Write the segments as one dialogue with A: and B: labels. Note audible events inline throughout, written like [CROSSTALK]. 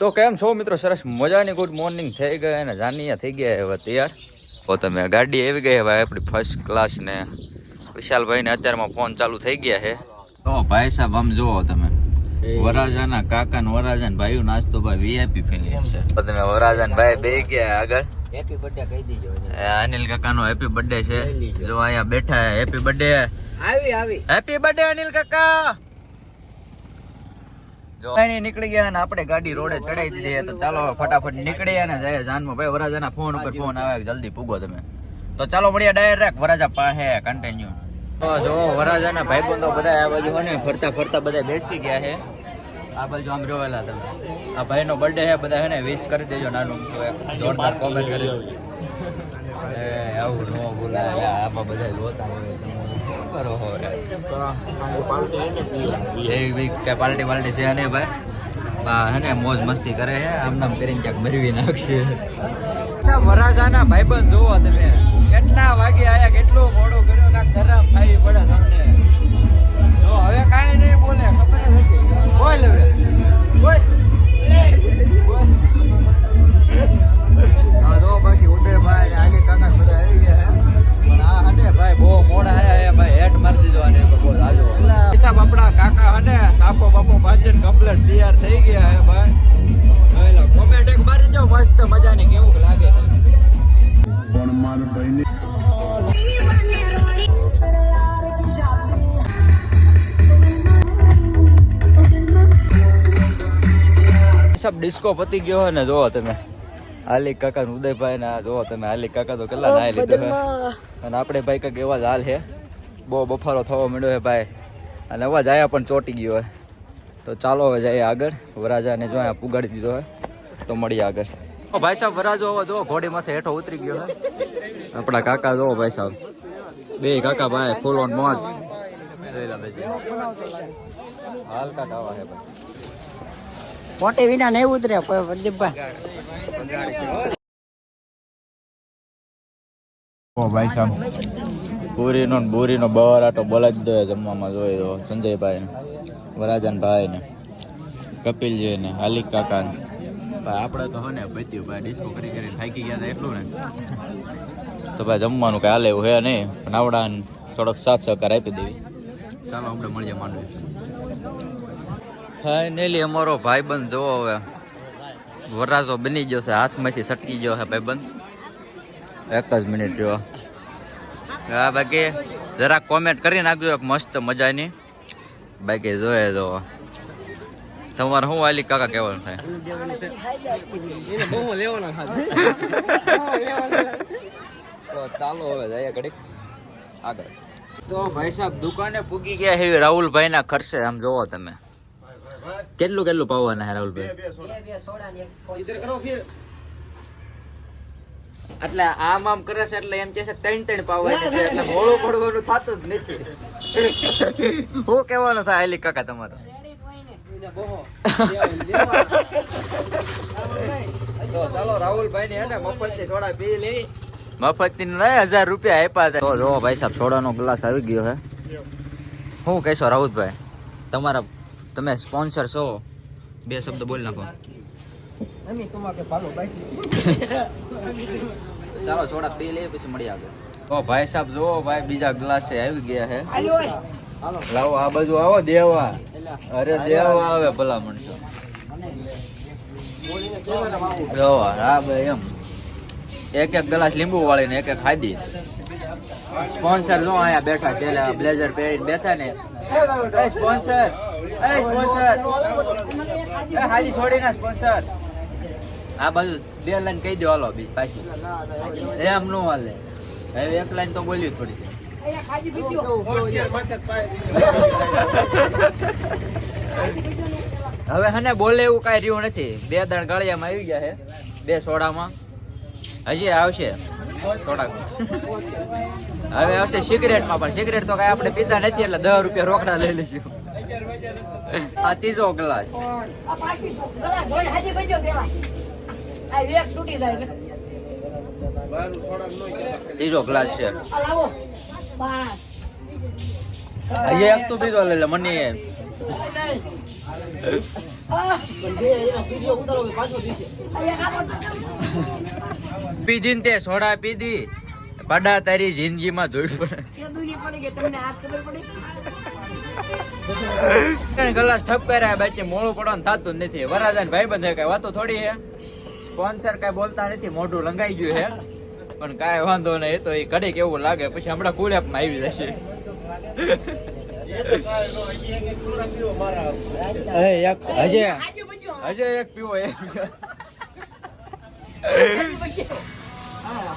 A: તો કેમ છો મિત્રો? સરસ મજાની ગુડ મોર્નિંગ થઈ ગયા અને જાનિયા થઈ ગયા હવે તૈયાર. તો તમે ગાડી આવી ગઈ હવે આપણી ફર્સ્ટ ક્લાસ ને. વિશાલભાઈ ને અત્યારમાં ફોન ચાલુ થઈ ગયા છે. તો ભાઈ સાહેબ આમ જુઓ તમે. વરાજાના કાકા ને વરાજા ને ભાઈ નાસ્તો ભાઈ વીઆઈપી ફેલી છે. તો તમે વરાજા ને ભાઈ બે ગયા આગળ.
B: હેપી બર્થડે કહી દીજો
A: અનિલ કાકાનો હેપી બર્થડે છે. જો અહીંયા બેઠા હેપી બર્થડે
B: આવી આવી.
A: હેપી બર્થડે અનિલ કાકા! નીકળી ગયા અને આપણે ગાડી રોડે ચડાઈ દીધી તો ચાલો ફટાફટ નીકળી અને જાય જાનમાં. ભાઈ, વરાજાના ફોન ઉપર ફોન આવે, જલ્દી પૂગો તમે. તો ચાલો મળીએ ડાયરેક્ટ વરાજા પાસે કન્ટિન્યુ તો જો વરાજાના ભાઈબંધો બધા આ બાજુ હોય ને, ફરતા ફરતા બધા બેસી ગયા છે. આ બાજુ આમ જોવેલા તમે. આ ભાઈનો બર્થડે છે, બધા છે ને વિશ કરી દેજો નાનું જોરદાર કોમેન્ટ કરી. આવું ન બોલાય આમાં બધા જોતા હોય. કરો હવે યાર? એ કે પાર્ટી પાર્ટી છે ને ભાઈ. બા હે મોજ મસ્તી કરે છે આમ નામ કરીને ક્યાંક મરવી નાખશે. અચ્છા વરાજાના ભાઈબંધ જોવો તમે. કેટલા વાગે આયા કેટલું મોડું કર્યો કાંક શરમ થાય પડે તમને. જો હવે કાંઈ નહીં બોલે ખબર નથી. બોલ હવે. બોલ. સબ ડિસ્કો પતી ગયો હોય ને જોવો તમે. હાલી કાકા ને ઉદયભાઈ ને જોવો તમે હાલી કાકા તો કેટલા નાય લીધો છે અને આપણે ભાઈ કંઈક એવા જ હાલ છે. બહુ બફારો થવા માંડ્યો છે ભાઈ. અને અવાજ આયા પણ ચોટી ગયો હોય. તો ચાલો હવે જઈએ આગળ. વરાજાને જો અહીંયા પુગાડી દીધો હોય તો મળીએ આગળ. ઓ ભાઈ સાહેબ વરાજો હવે જો ઘોડી માથે હેઠો ઉતરી ગયો હોય આપણા કાકા જો ભાઈ સાહેબ. બે કાકા ભાઈ ફૂલ ઓન મોજ. હાલ કાકા આવા છે ભાઈ.
B: મોટે વિના નહીં ઉતરે પ્રદીપભાઈ
A: ઓ ભાઈ સાહેબ પૂરીનો ને બુરીનો બોલાજ દો જમવામાં જોઈ દો સંજયભાઈ ને વરાજન ભાઈ ને કપિલજી ને હાલિક કાકા ને આપણે તો હને પત્યું ભાઈ ડિસ્કો કરી કરી થાકી ગયા હતા એટલું ને. તો ભાઈ જમવાનું કાલે હાલે એવું હે નહીં પણ આવડા ને થોડોક સાથ સહકાર આપી દેવી. ચાલો આપણે મળીએ માંડવી ફાઇનલી અમારો ભાઈબંધ જોવો હવે. વરાજો બની ગયો છે, હાથમાંથી સટકી ગયો છે ભાઈબંધ. એક જ મિનિટ જો હા, બાકી જરાક કોમેન્ટ કરી નાખજો, એક મસ્ત મજાની. બાકી જોયે જોવો તમારે શું વાલી કાકા કહેવાનું થાય? ચાલો હવે જઈએ ઘડીક. આગળ. તો ભાઈ સાહેબ, દુકાને પૂગી ગયા એવી રાહુલભાઈ ના ખર્ચે, આમ જોવો તમે. કેટલું કેટલું પાવવાના હે રાહુલભાઈ એટલે આમ આમ કરે છે એટલે એમ કે છે ત્રણ ત્રણ પાવાની છે એટલે મોડું પડવાનું થતું જ નથી. [LAUGHS] હું કહેવાનું થાય આલી કાકા તમારે. [LAUGHS] તો ચાલો રાહુલભાઈ ની હે ને મફત સોડા પી લેવી મફતની નહીં હજાર રૂપિયા આપ્યા હતા તો જો ભાઈ સાહેબ સોડાનો ગ્લાસ આવી ગયો હે. હું કહેશો રાહુલભાઈ તમારા તમે સ્પોન્સર છો. બે શબ્દ બોલ નાખો. ચાલો થોડા પી લઈએ પછી મળી આગળ. તો ભાઈ સાહેબ જો ભાઈ બીજા ગ્લાસે આવી ગયા હે. લાવો આ બાજુ આવો દેવા. અરે દેવા આવે ભલા મણસો. જો હા ભાઈ એમ. એક એક ગ્લાસ લીંબુ વાળીને એક એક ખાધી સ્પોન્સર જો અહીંયા બેઠા છે બ્લેઝર પહેરીને બેઠા ને. એ સ્પોન્સર એ સ્પોન્સર એ હાજી છોડીના સ્પોન્સર આ બાજુ બે લાઈન કહી દો હાલો બીજ પાછી. એમ નો હાલે. હવે એક લાઈન તો બોલ્યું થોડી. હવે હને બોલે એવું કાંઈ રહ્યું નથી. બે દણ ગળિયામાં આવી ગયા છે, બે સોડામાં. હજી આવશે. સોડા હવે આવશે સિગરેટમાં પણ. સિગરેટ તો કાંઈ આપણે પીતા નથી, એટલે દસ રૂપિયા રોકડા લઈ લઈશું આ ત્રીજો ગ્લાસ.
C: પાછી.
A: ત્રીજો ગ્લાસ છે. હજી એક તો બીજો લઈ લે, મને
C: આપો
A: પીધી ને તે સોડા પીધી પડા તારી જિંદગીમાં જોઈ પડે. કલાક ઠપ કર્યા બાકી મોડું પડવાનું થતું જ નથી. વરાજાન ભાઈ બંધ કઈ વાતો થોડી હે? સ્પોન્સર કઈ બોલતા નથી મોઢું લંગાઈ ગયું હે? પણ કાંઈ વાંધો નહીં એ તો એ કડી કેવું લાગે પછી હમણાં કુલેપમાં આવી જશે. હજે એક પીવો એક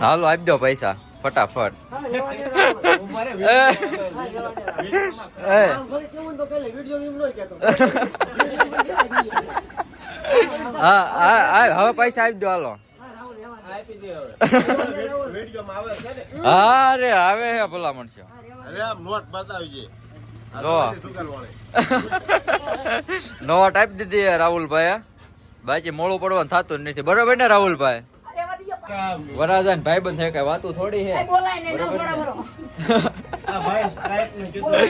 A: હાલો આપી દો પૈસા. ફટાફટ. એ. એ. હા હવે પૈસા આપી દો હાલો. હા રે હવે હે ભલામણ છે
D: અરે આમ નોટ બતાવજે. [LAUGHS]
A: નોટ આપી દીધી હે રાહુલભાઈ બાકી મોડું પડવાનું થતું જ નથી. બરોબર ને રાહુલભાઈ?
C: અરે
A: વરાજાન ભાઈ બંધ થાય કઈ વાતો થોડી હે?
C: કોણ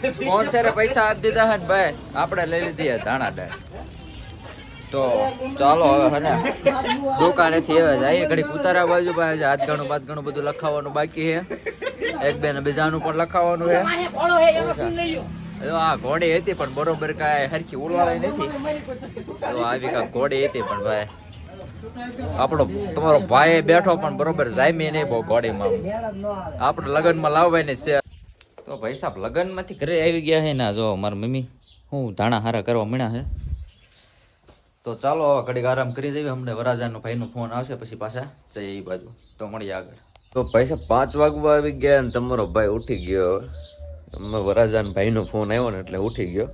C: છે
A: સ્પોન્સરે પૈસા આપી દીધા હે ભાઈ આપણે લઈ લીધી હે ધાણા દાળ તો ચાલો હવે હને દુકાનેથી હવે જઈએ. ઘડી ઉતારા બાજુ પાસે હાથ ઘણું બાદ ઘણું બધું લખાવવાનું બાકી હે. એક બે ને બીજાનું પણ લખાવવાનું
C: હે.
A: આ ઘોડી હતી પણ બરોબર કાંઈ હરખી ઉલાળી નથી. તો આવી કાંઈ ઘોડી હતી પણ ભાઈ. આપણો તમારો ભાઈ બેઠો પણ બરોબર જામી નહીં બહુ ઘોડીમાં. આપણે લગ્નમાં લાવવાની છે. તો ભાઈ સાહેબ લગ્નમાંથી ઘરે આવી ગયા છે ને, જો મારા મમ્મી, હું ધાણા હારા કરવા મળ્યા છે તો ચાલો ઘડીક આરામ કરી દઈએ અમને વરાજાનો ભાઈનો ફોન આવશે પછી પાછા જઈએ એ બાજુ. તો મળીએ આગળ. તો પૈસા પાંચ વાગવા આવી ગયા ને તમારો ભાઈ ઉઠી ગયો. અમે વરાજાન ભાઈનો ફોન આવ્યો ને એટલે ઉઠી ગયો.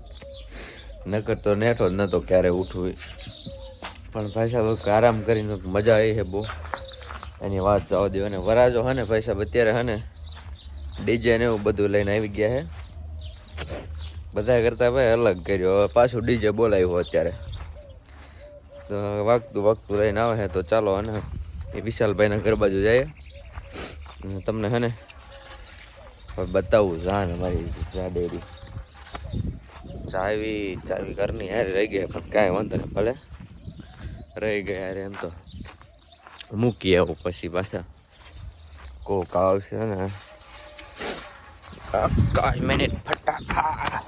A: નકર તો નેઠો જ નતો ક્યારે ઉઠવું પણ ભાઈ સાહેબ આરામ કરીને મજા આવી છે બહુ. એની વાત જવા દો. અને વરાજો હે ને ભાઈ સાહેબ, અત્યારે હે ને ડીજે ને એવું બધું લઈને આવી ગયા છે. બધા કરતાં ભાઈ અલગ કર્યો. હવે પાછું ડીજે બોલાવ્યું અત્યારે. તો વાગતું વાગતું લઈને આવે છે. તો ચાલો અને એ વિશાલભાઈના ઘર બાજુ જઈએ તમને હે ને બતાવું જા ને મારી ચા ડેરી. ચાવી ચાવી ઘરની હારે રહી ગઈ પણ કાંઈ વાંધો નહીં, ભલે. રહી ગયા રે એમ તો. મૂકી આવું પછી પાછા. કોક આવશે ને. કાંઈ મિનિટ ફટાફટ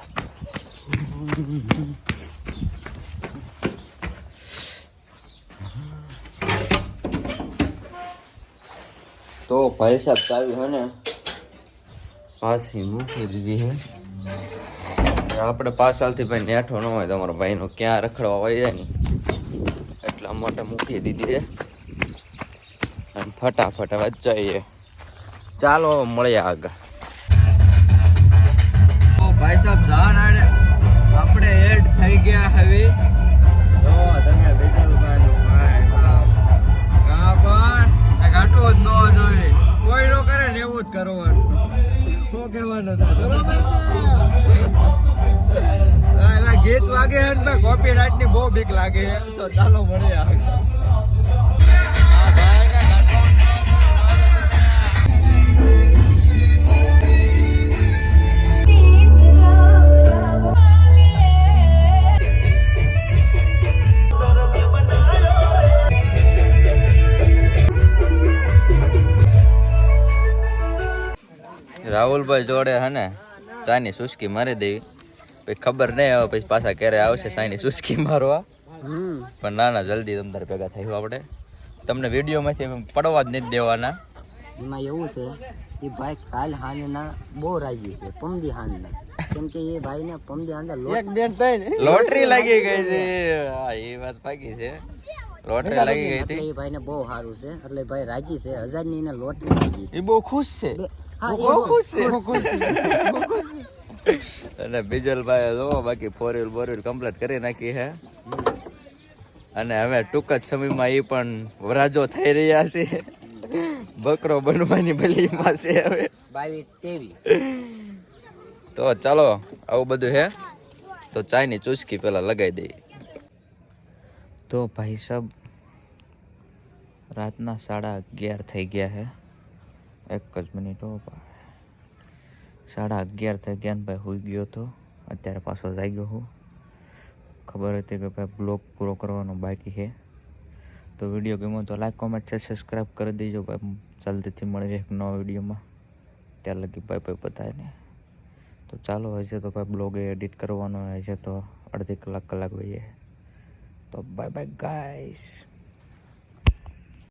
A: તો ભાઈ સાહેબ ચાવી હે ને? પાછી મૂકી દીધી હે. આપણે પાછળથી ભાઈ નેઠો ન હોય તમારો ભાઈનો ક્યાં રખડવા હોય જાય ને માટે મૂકી દીધી છે. ફટાફટ હવે જઈએ. ચાલો મળીએ આગળ. ભાઈ સાહેબ આડે આપણે એડ થઈ ગયા હવે તો તમે બેસલભાઈ નો જ ન જોઈએ. જ કરવાનું. શું કહેવાનો બરોબર હા, ગીત વાગે છે ને બહુ બીક લાગે તો ચાલો મળીએ આગળ. રાહુલભાઈ જોડે હે ને ચાની સુસ્કી મારી દેવી. પછી ખબર નહીં હવે પછી પાછા ક્યારે આવશે સાની સુસ્કી મારવા. પણ ના ના જલ્દી તમારે ભેગા થયું આપણે. તમને વિડીયોમાંથી પડવા જ નથી દેવાના.
B: એમાં એવું છે એ ભાઈ કાલ હાનના બહુ રાજી છે પમદી હાનના કેમ કે એ ભાઈને પમદી હાનના
A: લોટરી લાગી ગઈ છે. હા એ વાત પાકી છે. લોટરી લાગી ગઈ હતી.
B: એ ભાઈને બહુ સારું છે. એટલે ભાઈ રાજી છે. હજારની એને લોટરી લાગી
A: એ બહુ ખુશ છે. બહુ ખુશ છે. અને બીજલભાઈ જો બાકી ફોર વ્હીલ બોર વ્હીલ કમ્પ્લીટ કરી નાખી હે અને હવે ટૂંક જ સમયમાં એ પણ વરાજો થઈ રહ્યા છે. બકરો બનવાની ભલી છે હવે. તો ચાલો આવું બધું હે. તો ચાયની ચુસ્કી પેલા લગાવી દઈએ. તો ભાઈ સાહેબ રાતના સાડા અગિયાર થઈ ગયા છે એક જ મિનિટ હો સાડા અગિયાર થઈ ગયા ને ભાઈ હોઈ ગયો તો. અત્યારે પાછો જાગ્યો હું. ખબર હતી કે ભાઈ બ્લોગ પૂરો કરવાનો બાકી છે તો વીડિયો ગમ્યો તો લાઈક કોમેન્ટ છે સબસ્ક્રાઈબ કરી દેજો ભાઈ. જલ્દીથી મળી એક નવા વિડીયોમાં. ત્યાં લગી ભાઈ ભાઈ બધાને. તો ચાલો હશે તો ભાઈ બ્લોગ એડિટ કરવાનો હશે તો અડધી કલાક કલાક વહીએ So, bye-bye guys.